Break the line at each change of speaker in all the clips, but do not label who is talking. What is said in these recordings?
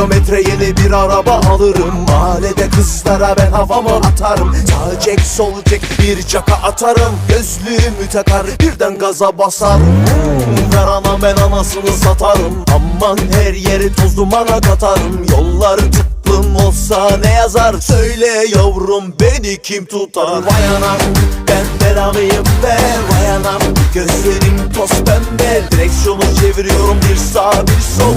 kilometre yeni bir araba alırım. Mahallede kızlara ben havamı atarım. Sağ cek sol cek bir caka atarım. Gözlüğümü takar birden gaza basarım Ver ana ben anasını satarım. Aman her yeri toz dumana katarım. Yollar tıklım olsa ne yazar? Söyle yavrum beni kim tutar? Vay anam ben belamıyım be? Vay anam gözlerim toz pembe. Direksiyonu çeviriyorum bir sağ bir sol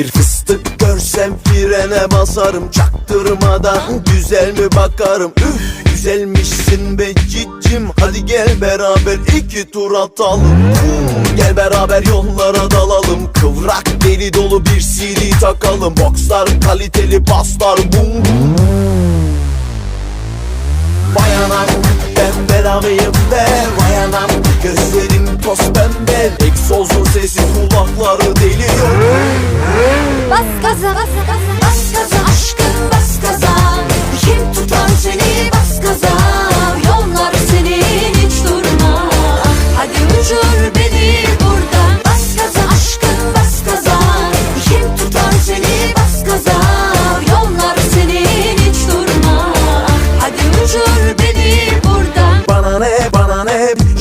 Bir fıstık görsem frene basarım Çaktırmadan güzel mi bakarım? Üf güzelmişsin be cicim Hadi gel beraber iki tur atalım. Gel beraber yollara dalalım Kıvrak deli dolu bir CD takalım. Boxlar kaliteli baslar bum bum. Vay anam ben belamıyım
gaza bas gaza bas gaza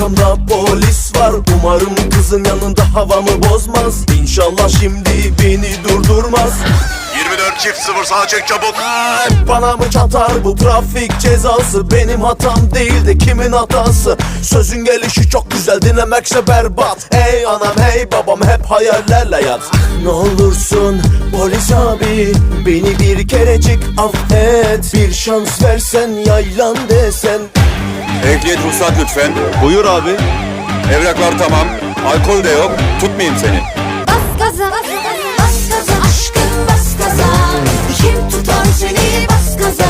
arkamda polis var. Umarım kızın yanında havamı bozmaz. İnşallah şimdi beni durdurmaz.
24 çift 0 sağa çek çabuk.
Bana mı çatar bu trafik cezası? Benim hatam değil de kimin hatası? Sözün gelişi çok güzel dinlemekse berbat. Hey anam hey babam hep hayallerle yat. Ne olursun polis abi Beni bir kerecik affet. Bir şans versen yaylan desen
Ehliyet ruhsat lütfen.
Buyur abi.
Evraklar tamam. Alkol de yok. Tutmayayım seni.
Bas gaza, bas gaza, bas gaza aşkım bas gaza. Kim tutar seni bas gaza.